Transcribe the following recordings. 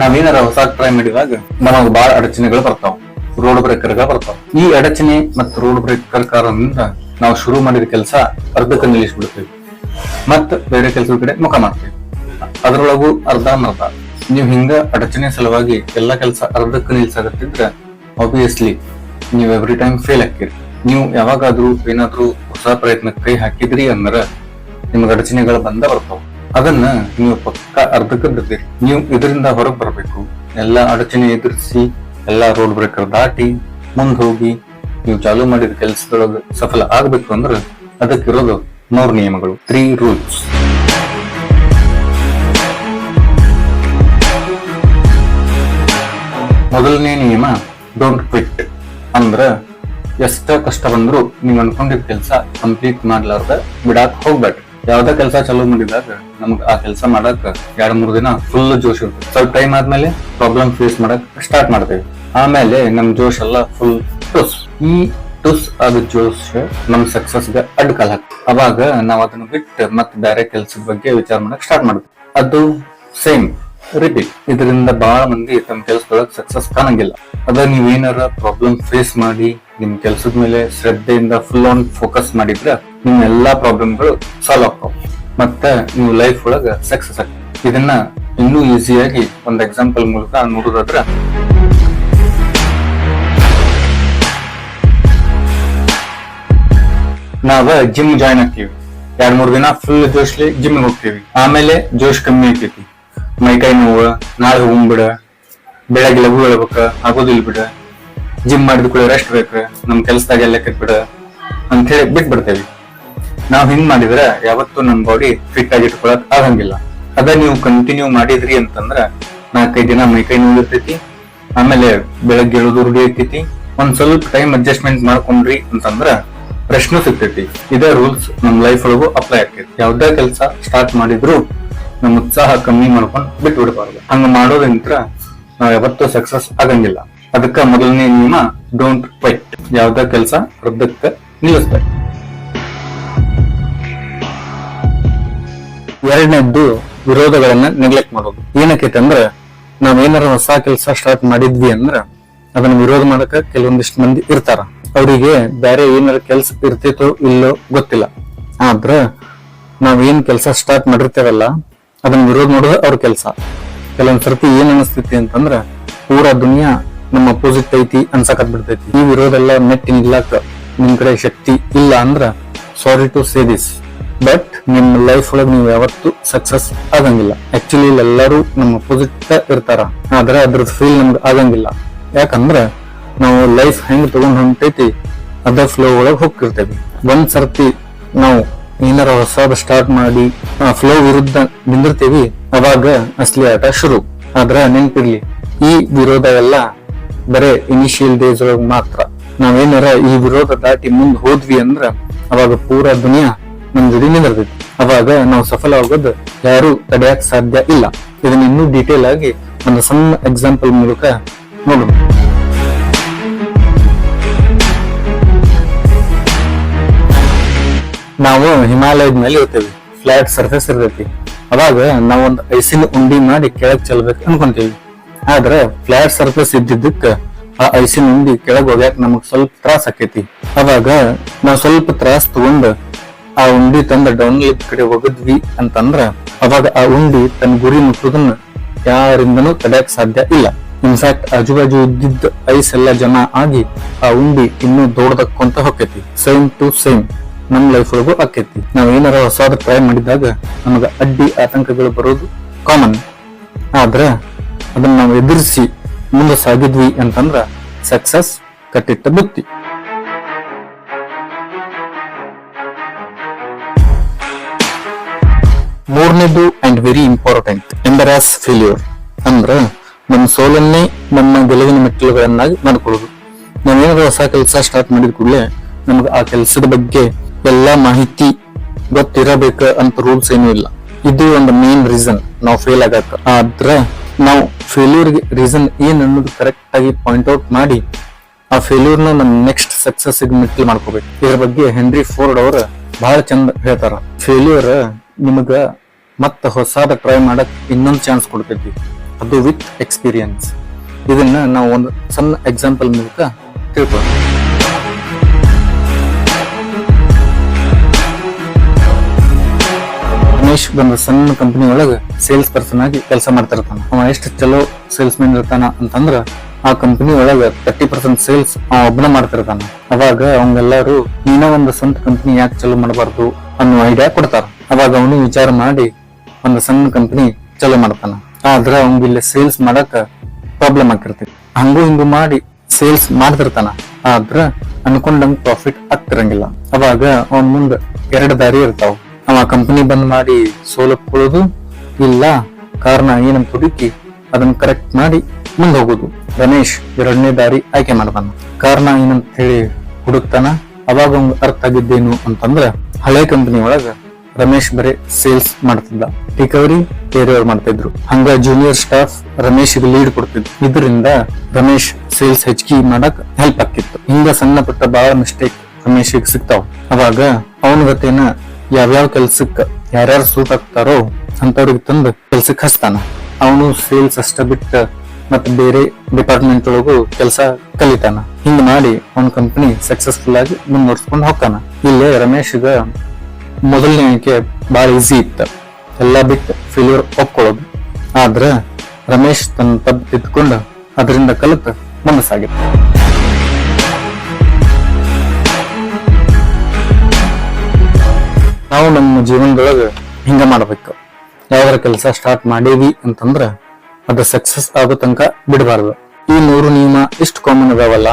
ನಾವೇನಾರ ಹೊಸ ಟ್ರೈ ಮಾಡಿದಾಗ ನಮಗ್ ಬಾಳ ಅಡಚಣೆಗಳು ಬರ್ತಾವ. ರೋಡ್ ಬ್ರೇಕರ್ಗಳು ಬರ್ತಾವ. ಈ ಅಡಚಣೆ ಮತ್ತು ರೋಡ್ ಬ್ರೇಕರ್ ಕಾರಣದಿಂದ ನಾವು ಶುರು ಮಾಡಿದ ಕೆಲಸ ಅರ್ಧಕ್ಕೆ ನಿಲ್ಲಿಸ್ಬಿಡ್ತೀವಿ. ಮತ್ತ ಬೇರೆ ಕೆಲಸದ ಕಡೆ ಮುಖ ಮಾಡ್ತೀವಿ. ಅದರೊಳಗೂ ಅರ್ಧ ಮರ್ಧ. ನೀವು ಹಿಂಗ ಅಡಚಣೆ ಸಲುವಾಗಿ ಎಲ್ಲಾ ಕೆಲಸ ಅರ್ಧಕ್ಕೆ ನಿಲ್ಸಾಗತ್ತಿದ್ರ ಆಬ್ವಿಯಸ್ಲಿ ನೀವು ಎವ್ರಿ ಟೈಮ್ ಫೇಲ್ ಹಾಕಿರಿ ನೀವು ಯಾವಾಗಾದ್ರೂ ಏನಾದ್ರೂ ಹೊಸ ಪ್ರಯತ್ನ ಕೈ ಹಾಕಿದ್ರಿ ಅಂದ್ರ ನಿಮ್ಗೆ ಅಡಚಣೆಗಳು ಬಂದ ಬರ್ತಾವ. ಅದನ್ನ ನೀವು ಪಕ್ಕ ಅರ್ಧಕ್ಕೆ ನೀವು ಇದರಿಂದ ಹೊರಗೆ ಬರಬೇಕು. ಎಲ್ಲಾ ಅಡಚಣೆ ಎದುರಿಸಿ, ಎಲ್ಲ ರೋಡ್ ಬ್ರೇಕರ್ ದಾಟಿ ಮುಂದೆ ಹೋಗಿ ನೀವು ಚಾಲೂ ಮಾಡಿದ ಕೆಲಸದೊಳಗೆ ಸಫಲ ಆಗ್ಬೇಕು ಅಂದ್ರ ಅದಕ್ಕಿರೋದು ಮೂರು ನಿಯಮಗಳು ತ್ರೀ ರೂಲ್ಸ್ ಮೊದಲನೇ ನಿಯಮ ಡೋಂಟ್ ಕ್ವಿಟ್ ಅಂದ್ರ ಎಷ್ಟ ಕಷ್ಟ ಬಂದ್ರು ನೀವು ಅನ್ಕೊಂಡಿದ್ದ ಕೆಲಸ ಕಂಪ್ಲೀಟ್ ಮಾಡ್ಲಾರ್ದ ಬಿಡಾಕ್ ಹೋಗ್ಬೇಡ್ರಿ. ಯಾವ್ದ ಕೆಲಸ ಚಲೋ ಮಾಡಿದಾಗ ನಮ್ಗ್ ಆ ಕೆಲಸ ಮಾಡಕ್ ಎರಡ್ ಮೂರ್ ದಿನ ಫುಲ್ ಜೋಶ್ ಇರ್ತದೆ ಸ್ವಲ್ಪ ಟೈಮ್ ಆದ್ಮೇಲೆ ಪ್ರಾಬ್ಲಮ್ ಫೇಸ್ ಮಾಡಕ್ ಸ್ಟಾರ್ಟ್ ಮಾಡ್ತೇವೆ. ಆಮೇಲೆ ನಮ್ ಜೋಶ್ ಎಲ್ಲ ಫುಲ್ ಟುಸ್. ಈ ಟುಸ್ ಆದ ಜೋಶ್ ನಮ್ ಸಕ್ಸಸ್ಗೆ ಅಡ್ಕಾಲ್ ಹಾಕ್ತದೆ ಅವಾಗ ನಾವ್ ಅದನ್ನ ಬಿಟ್ಟು ಮತ್ ಬೇರೆ ಕೆಲ್ಸದ ಬಗ್ಗೆ ವಿಚಾರ ಮಾಡಕ್ ಸ್ಟಾರ್ಟ್ ಮಾಡ್ತೀವಿ. ಅದು ಸೇಮ್ ರಿಪೀಟ್ ಇದರಿಂದ ಬಹಳ ಮಂದಿ ತಮ್ಮ ಕೆಲಸದೊಳಗೆ ಸಕ್ಸಸ್ ಕಾಣಂಗಿಲ್ಲ. ಅದ ನೀವೇನಾರ ಪ್ರಾಬ್ಲಮ್ ಫೇಸ್ ಮಾಡಿ ನಿಮ್ ಕೆಲಸದ ಮೇಲೆ ಶ್ರದ್ಧೆಯಿಂದ ಫುಲ್ ಆನ್ ಫೋಕಸ್ ಮಾಡಿದ್ರ ನಿಮ್ ಎಲ್ಲಾ ಪ್ರಾಬ್ಲಮ್ಗಳು ಸಾಲ್ವ್ ಆಗ್ತಾವ. ಮತ್ತೆ ನೀವು ಲೈಫ್ ಒಳಗ ಸಕ್ಸಸ್ ಆಗ್ತದೆ ಇದನ್ನ ಇನ್ನೂ ಈಸಿಯಾಗಿ ಒಂದು ಎಕ್ಸಾಂಪಲ್ ಮೂಲಕ ನೋಡೋದಾದ್ರ ನಾವ ಜಿಮ್ ಜಾಯ್ನ್ ಆಗ್ತೀವಿ. ಎರಡ್, ಮೂರ್ ದಿನ ಫುಲ್ ಜೋಶ್ಲಿ ಜಿಮ್ ಹೋಗ್ತೀವಿ. ಆಮೇಲೆ ಜೋಶ್ ಕಮ್ಮಿ ಆಗ್ತೈತಿ ಮೈಕೈ ನೋವು ನಾಳೆ ಹೋಗ್ಬಿಡ ಬೆಳಗ್ಗೆ ಲಘು ಹೇಳ್ಬೇಕ ಆಗೋದಿಲ್ ಬಿಡ. ಜಿಮ್ ಮಾಡಿದ ಕೂಡ ರೆಸ್ಟ್ ಬೇಕ ನಮ್ ಕೆಲ್ಸದಾಗ ಎಲ್ಲ ಬಿಡ ಅಂತ ಹೇಳಿ ಬಿಟ್ ಬಿಡ್ತೇವಿ ನಾವ್ ಹಿಂಗ್ ಮಾಡಿದ್ರೆ ಯಾವತ್ತೂ ನಮ್ ಬಾಡಿ ಫಿಟ್ ಆಗಿ ಇಟ್ಕೊಳಕ್ ಆಗಂಗಿಲ್ಲ. ಅದ ನೀವು ಕಂಟಿನ್ಯೂ ಮಾಡಿದ್ರಿ ಅಂತಂದ್ರ ನಾಲ್ಕೈದು ದಿನ ಮೈಕೈ ಕೈ ಇರ್ತೈತಿ ಆಮೇಲೆ ಬೆಳಗ್ಗೆ ಏಳೋದು ರೂಢಿ ಆಗ್ತೈತಿ ಒಂದ್ ಸ್ವಲ್ಪ ಟೈಮ್ ಅಡ್ಜಸ್ಟ್ಮೆಂಟ್ ಮಾಡ್ಕೊಂಡ್ರಿ ಅಂತಂದ್ರ ಪ್ರಶ್ನೆ ಸಿಗ್ತೈತಿ. ಇದೇ ರೂಲ್ಸ್ ನಮ್ ಲೈಫ್ ಒಳಗೂ ಅಪ್ಲೈ ಆಗ್ತೈತಿ. ಯಾವ್ದೇ ಕೆಲಸ ಸ್ಟಾರ್ಟ್ ಮಾಡಿದ್ರು ನಮ್ ಉತ್ಸಾಹ ಕಮ್ಮಿ ಮಾಡ್ಕೊಂಡ್ ಬಿಟ್ಟು ಬಿಡಬಾರ್ದು. ಹಂಗ ಮಾಡೋದ್ರಿಂತ ನಾವ್ ಯಾವತ್ತೂ ಸಕ್ಸಸ್ ಆಗಂಗಿಲ್ಲ. ಅದಕ್ಕ ಮೊದಲನೇ ನಿಯಮ ಡೋಂಟ್ ಫೈಟ್ ಯಾವ್ದೇ ಕೆಲಸ ಅರ್ಧಕ್ಕೆ ನಿಲ್ಲಿಸ್ಬೇಕು. ಎರಡನೇದ್ದು ವಿರೋಧಗಳನ್ನ ನೆಗ್ಲೆಕ್ಟ್ ಮಾಡೋದು. ಏನಕ್ಕೆ ಅಂದ್ರೆ ನಾವ್ ಏನಾರ ಹೊಸ ಕೆಲಸ ಸ್ಟಾರ್ಟ್ ಮಾಡಿದ್ವಿ ಅಂದ್ರ, ಅದನ್ನ ವಿರೋಧ ಮಾಡಕ ಕೆಲವೊಂದಿಷ್ಟು ಮಂದಿ ಇರ್ತಾರ. ಅವರಿಗೆ ಬೇರೆ ಏನಾರ ಕೆಲ್ಸ ಇರ್ತೈತೋ ಇಲ್ಲೋ ಗೊತ್ತಿಲ್ಲ. ಆದ್ರ ನಾವ್ ಏನ್ ಕೆಲಸ ಸ್ಟಾರ್ಟ್ ಮಾಡಿರ್ತೇವಲ್ಲ, ಅದನ್ನ ವಿರೋಧ ಮಾಡೋದು ಅವ್ರ ಕೆಲಸ. ಕೆಲವೊಂದ್ ಸರ್ತಿ ಏನ್ ಅನಿಸ್ತೈತಿ ಅಂತಂದ್ರ, ಪೂರಾ ದುನಿಯಾ ನಮ್ಮ ಅಪೋಸಿಟ್ ಐತಿ ಅನ್ಸಕತ್ ಬಿಡ್ತೈತಿ. ಈ ವಿರೋಧ ಎಲ್ಲ ಮೆಟ್ಟಿ ನಿಲ್ಲಾಕ ನಿಮ್ ಕಡೆ ಶಕ್ತಿ ಇಲ್ಲ ಅಂದ್ರ sorry to say this but ನಿಮ್ ಲೈಫ್ ಒಳಗೆ ನೀವು ಯಾವತ್ತೂ ಸಕ್ಸಸ್ ಆಗಂಗಿಲ್ಲ. ಆಕ್ಚುಲಿ ಎಲ್ಲರೂ ನಮ್ಮ ಅಪೋಸಿಟ್ ಇರ್ತಾರ. ಆದ್ರೆ ಅದ್ರದ್ದು ಫೀಲ್ ನಮ್ಗೆ ಆಗಂಗಿಲ್ಲ. ಯಾಕಂದ್ರೆ ನಾವು ಲೈಫ್ ಹೆಂಗ್ ತಗೊಂಡ್ ಹೊಂಟೈತಿ, ಅದ ಫ್ಲೋ ಒಳಗೆ ಹೋಗ್ತಿರ್ತೇವಿ. ಒಂದ್ ಸರ್ತಿ ನಾವು ಏನಾರ ಹೊಸದ ಸ್ಟಾರ್ಟ್ ಮಾಡಿ, ಆ ಫ್ಲೋ ವಿರುದ್ಧ ನಿಂದಿರ್ತೇವಿ, ಅವಾಗ ಅಸಲಿ ಆಟ ಶುರು. ಆದ್ರೆ ನೆನ್ಪಿರ್ಲಿ, ಈ ವಿರೋಧ ಎಲ್ಲ ಬರೇ ಇನಿಷಿಯಲ್ ಡೇಸ್ ಒಳಗೆ ಮಾತ್ರ. ನಾವೇನಾರ ಈ ವಿರೋಧ ದಾಟಿ ಮುಂದ್ ಹೋದ್ವಿ ಅಂದ್ರ, ಅವಾಗ ಪೂರಾ ದುನಿಯಾ ನಮ್ ಜೊತೆ ನಿಂದಿರ್ತೈತಿ ಅವಾಗ ನಾವು ಸಫಲ ಆಗೋದು ಯಾರು ತಡೆಯಕ್ ಸಾಧ್ಯ ಇಲ್ಲ. ಇದನ್ನ ಇನ್ನೂ ಡೀಟೇಲ್ ಆಗಿ ಒಂದು ಸಣ್ಣ ಎಕ್ಸಾಂಪಲ್ ಮೂಲಕ ನೋಡೋಣ. ನಾವು ಹಿಮಾಲಯದ ಮೇಲೆ ಇರ್ತೇವೆ. ಫ್ಲಾಟ್ ಸರ್ಫೇಸ್ ಇರ್ತೈತಿ. ಅವಾಗ ನಾವೊಂದು ಐಸಿನ ಉಂಡಿ ಮಾಡಿ ಕೆಳಗ್ ಚೆಲ್ಬೇಕು ಅನ್ಕೊಂತೀವಿ. ಆದ್ರೆ ಫ್ಲಾಟ್ ಸರ್ಫೇಸ್ ಇದ್ದಿದ್ದಕ್ಕ ಆ ಐಸಿನ ಉಂಡಿ ಕೆಳಗ್ ಹೋಗ್ಯಾಕ ನಮಗ್ ಸ್ವಲ್ಪ ತ್ರಾಸ ಆಕೈತಿ. ಅವಾಗ ನಾವ್ ಸ್ವಲ್ಪ ತ್ರಾಸ ತಗೊಂಡ್ ಆ ಉಂಡಿ ತಂದ ಡೌನ್ ಕಡೆ ಒಗದ್ವಿ ಅಂತಂದ್ರ ಅವಾಗ ಆ ಉಂಡಿ ತನ್ನ ಗುರಿ ಮುಟ್ಟೋದನ್ನ ಯಾರಿಂದನೂ ತಡೆಯಕ್ ಸಾಧ್ಯ ಇಲ್ಲ. ಇನ್ಫ್ಯಾಕ್ಟ್ ಆಜುಬಾಜು ಇದ್ದಿದ್ದ ಐಸ್ ಎಲ್ಲ ಜನ ಆಗಿ ಆ ಉಂಡಿ ಇನ್ನೂ ದೊಡ್ಡದಕ್ಕಂತ ಹೊಕ್ಕೈತಿ. ಸೇಮ್ ಟು ಸೇಮ್ ನಮ್ ಲೈಫ್ ಒಳಗೂ ಆಕೈತಿ ನಾವ್ ಏನಾರ ಹೊಸದ ಟ್ರೈ ಮಾಡಿದಾಗ ನಮಗ ಅಡ್ಡಿ ಆತಂಕಗಳು ಬರೋದು ಕಾಮನ್ ಆದ್ರ ಅದನ್ನ ನಾವು ಎದುರಿಸಿ ಮುಂದೆ ಸಾಗಿದ್ವಿ ಅಂತಂದ್ರ ಸಕ್ಸಸ್ ಕಟ್ಟಿಟ್ಟ ಬುತ್ತಿ. ಮೂರನೇದು and very important embrace failure ಅಂದ್ರೆ ನಮ್ಮ ಸೋಲನ್ನೇ ನಮ್ಮ ಗೆಲುವಿನ ಮೆಟ್ಟಿಲುಗಳನ್ನಾಗಿ ಮಾಡ್ಕೊಳ್ಳೋದು. ನಾವೇನಾದ್ರು ಹೊಸ ಕೆಲಸ ಸ್ಟಾರ್ಟ್ ಮಾಡಿದ ಕೂಡಲೇ ನಮ್ಗೆ ಆ ಕೆಲಸದ ಬಗ್ಗೆ ಎಲ್ಲಾ ಮಾಹಿತಿ ಗೊತ್ತಿರಬೇಕ ಅಂತ ರೂಲ್ಸ್ ಏನೂ ಇಲ್ಲ. ಇದು ಒಂದು ಮೇನ್ ರೀಸನ್ ನಾವು ಫೇಲ್ ಆಗಕ್ಕ. ಆದ್ರೆ ನಾವು ಫೇಲ್ಯೂರ್ ರೀಸನ್ ಏನ್ ಅನ್ನೋದು ಕರೆಕ್ಟ್ ಆಗಿ ಪಾಯಿಂಟ್ ಔಟ್ ಮಾಡಿ ಆ ಫೇಲ್ಯೂರ್ನ ನಮ್ ನೆಕ್ಸ್ಟ್ ಸಕ್ಸಸ್ ಮೆಟ್ಟಿಲ್ ಮಾಡ್ಕೋಬೇಕು. ಇದ್ರ ಬಗ್ಗೆ ಹೆನ್ರಿ ಫೋರ್ಡ್ ಅವರು ಬಹಳ ಚಂದ ಹೇಳ್ತಾರ. ಫೇಲ್ಯೂರ್ ನಿಮಗ ಮತ್ತೆ ಹೊಸಾದ ಟ್ರೈ ಮಾಡಕ್ ಇನ್ನೊಂದು ಚಾನ್ಸ್ ಕೊಡ್ತೈತಿ. ಅದು ವಿತ್ ಎಕ್ಸ್ಪೀರಿಯನ್ಸ್ ಇದನ್ನ ನಾವು ಒಂದು ಸಣ್ಣ ಎಕ್ಸಾಂಪಲ್ ಮೂಲಕ ತಿಳ್ಕೊಳ್ಳೋಣ ರಮೇಶ್ ಬಂದ ಸಣ್ಣ ಕಂಪನಿ ಒಳಗ ಸೇಲ್ಸ್ ಪರ್ಸನ್ ಆಗಿ ಕೆಲಸ ಮಾಡ್ತಿರ್ತಾನ. ಅವ ಎಷ್ಟು ಚಲೋ ಸೇಲ್ಸ್ ಮ್ಯಾನ್ ಇರ್ತಾನ ಅಂತಂದ್ರ ಆ ಕಂಪನಿ ಒಳಗ ತರ್ಟಿ ಪರ್ಸೆಂಟ್ ಸೇಲ್ಸ್ ಅವ ಒಬ್ಬನ ಮಾಡ್ತಿರ್ತಾನ. ಅವಾಗ ಅವಂಗೆಲ್ಲರೂ, ನೀನ ಒಂದು ಸ್ವಂತ ಕಂಪನಿ ಯಾಕೆ ಚಲೋ ಮಾಡಬಾರ್ದು ಅನ್ನೋ ಐಡಿಯಾ ಕೊಡ್ತಾರ. ಅವಾಗ ಅವನು ವಿಚಾರ ಮಾಡಿ ಒಂದು ಸಣ್ಣ ಕಂಪನಿ ಚಲೋ ಮಾಡ್ತಾನ. ಆದ್ರ ಅವ್ನಿಗೆ ಇಲ್ಲಿ ಸೇಲ್ಸ್ ಮಾಡಕ ಪ್ರಾಬ್ಲಮ್ ಆಗಿರ್ತೈತಿ ಹಂಗು ಹಿಂಗು ಮಾಡಿ ಸೇಲ್ಸ್ ಮಾಡ್ತಿರ್ತಾನ. ಆದ್ರ ಅನ್ಕೊಂಡಂಗ್ ಪ್ರಾಫಿಟ್ ಆಗ್ತಿರಂಗಿಲ್ಲ. ಅವಾಗ ಅವನ್ ಮುಂದ ಎರಡು ದಾರಿ ಇರ್ತಾವ. ಅವ ಕಂಪನಿ ಬಂದ್ ಮಾಡಿ ಸೋಲಕೊಳ್ಳೋದು ಇಲ್ಲ, ಕಾರಣ ಏನಂತ ಹುಡುಕಿ ಅದನ್ನ ಕರೆಕ್ಟ್ ಮಾಡಿ ಮುಂದೆ ಹೋಗುದು. ರಮೇಶ್ ಎರಡನೇ ದಾರಿ ಆಯ್ಕೆ ಮಾಡ್ತಾನ. ಕಾರಣ ಏನಂತ ಹೇಳಿ ಹುಡುಕ್ತಾನ. ಅವಾಗ ಅವ್ನ್ ಅರ್ಥ ಆಗಿದ್ದೇನು ಅಂತಂದ್ರ ಹಳೆ ಕಂಪನಿ ಒಳಗ ರಮೇಶ್ ಬರೇ ಸೇಲ್ಸ್ ಮಾಡ್ತಿದ್ದ. ರಿಕವರಿ ಬೇರೆಯವ್ರು ಮಾಡ್ತಿದ್ರು. ಹಂಗ ಜೂನಿಯರ್ ಸ್ಟಾಫ್ ರಮೇಶ್ ಲೀಡ್ ಕೊಡ್ತಿದ್ರು. ಇದರಿಂದ ರಮೇಶ್ ಸೇಲ್ಸ್ ಹೆಚ್ಚಿಗೆ ಮಾಡಕ್ ಹೆಲ್ಪ್ ಆಗ್ತಿತ್ತು. ಹಿಂಗ ಸಣ್ಣ ಪುಟ್ಟ ಬಹಳ ಮಿಸ್ಟೇಕ್ ರಮೇಶಿಗೆ ಸಿಗ್ತಾವ. ಅವಾಗ ಅವನ ಗತೇನ ಯಾವ್ಯಾವ ಕೆಲ್ಸಕ್ಕ ಯಾರ್ಯಾರು ಸೂಟ್ ಆಗ್ತಾರೋ ಅಂತವ್ರಿಗೆ ತಂದು ಕೆಲ್ಸಕ್ಕೆ ಹಚ್ತಾನ. ಅವನು ಸೇಲ್ಸ್ ಅಷ್ಟ ಬಿಟ್ಟ ಮತ್ತೆ ಬೇರೆ ಡಿಪಾರ್ಟ್ಮೆಂಟ್ ಒಳಗೂ ಕೆಲಸ ಕಲಿತಾನ. ಹಿಂಗ್ ಮಾಡಿ ಅವನ್ ಕಂಪನಿ ಸಕ್ಸಸ್ಫುಲ್ ಆಗಿ ಮುಂದುವರ್ಸ್ಕೊಂಡು ಹೋಗ್ತಾನ. ಇಲ್ಲೇ ರಮೇಶ್ಗ ಮೊದಲನೇ ಆಯ್ಕೆ ಬಹಳ ಈಸಿ ಇತ್ತ. ಎಲ್ಲ ಬಿಟ್ಟು ಫೇಲ್ಯೂರ್ ಒಪ್ಕೊಳ್ಳೋದು. ಆದ್ರೆ ರಮೇಶ್ ತನ್ನ ತಪ್ಪು ಇದ್ಕೊಂಡು ಅದರಿಂದ ಕಲಿತು ಮುಂದೆ ಸಾಗಿತ್ತು ನಾವು ನಮ್ಮ ಜೀವನದೊಳಗ ಹಿಂಗ ಮಾಡ್ಬೇಕು. ಯಾವ್ದಾರ ಕೆಲಸ ಸ್ಟಾರ್ಟ್ ಮಾಡೇವಿ ಅಂತಂದ್ರ ಅದು ಸಕ್ಸಸ್ ಆಗೋ ತನಕ ಬಿಡಬಾರ್ದು. ಈ ಮೂರು ನಿಯಮ ಇಷ್ಟು ಕಾಮನ್ ಅದಾವಲ್ಲ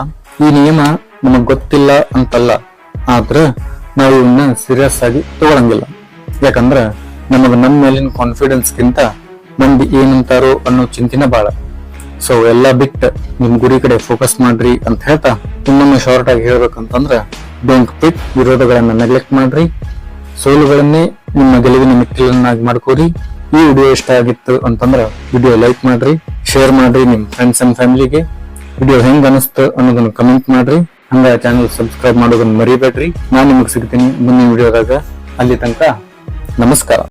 ಈ ನಿಯಮ ನಮಗ್ ಗೊತ್ತಿಲ್ಲ ಅಂತಲ್ಲ. ಆದ್ರ ನಾವು ಇವನ್ನ ಸೀರಿಯಸ್ ಆಗಿ ತಗೊಳಂಗಿಲ್ಲ. ಯಾಕಂದ್ರ ನಮಗ್ ನಮ್ಮ ಮೇಲಿನ ಕಾನ್ಫಿಡೆನ್ಸ್ ಗಿಂತ ಮಂದಿ ಏನಂತಾರೋ ಅನ್ನೋ ಚಿಂತಿನ ಬಾಳ. ಸೊ ಎಲ್ಲ ಬಿಟ್ಟು ನಿಮ್ ಗುರಿ ಕಡೆ ಫೋಕಸ್ ಮಾಡ್ರಿ ಅಂತ ಹೇಳ್ತಾ ಇನ್ನೊಮ್ಮೆ ಶಾರ್ಟ್ ಆಗಿ ಹೇಳ್ಬೇಕಂತಂದ್ರ ಡೋಂಟ್ ಪಿಟ್ ವಿರೋಧಗಳನ್ನ ನೆಗ್ಲೆಕ್ಟ್ ಮಾಡ್ರಿ. ಸೋಲುಗಳನ್ನೇ ನಿಮ್ಮ ಗೆಲುವಿನ ಮೆಟ್ಟಿಲನ್ನಾಗಿ ಮಾಡ್ಕೋರಿ. ಈ ವಿಡಿಯೋ ಇಷ್ಟ ಆಗಿತ್ತು ಅಂತಂದ್ರ ವಿಡಿಯೋ ಲೈಕ್ ಮಾಡ್ರಿ ಶೇರ್ ಮಾಡ್ರಿ ನಿಮ್ ಫ್ರೆಂಡ್ಸ್ ಅಂಡ್ ಫ್ಯಾಮಿಲಿಗೆ ವಿಡಿಯೋ ಹೆಂಗ್ ಅನಿಸ್ತು ಅನ್ನೋದನ್ನ ಕಮೆಂಟ್ ಮಾಡ್ರಿ. ಹಂಗ ಚಾನಲ್ ಸಬ್ಸ್ಕ್ರೈಬ್ ಮಾಡೋದನ್ನ ಮರಿಬೇಡ್ರಿ. ನಾನು ನಿಮಗೆ ಸಿಗ್ತೀನಿ ಮುಂದಿನ ವಿಡಿಯೋದಾಗ ಅಲ್ಲಿ ತನಕ ನಮಸ್ಕಾರ.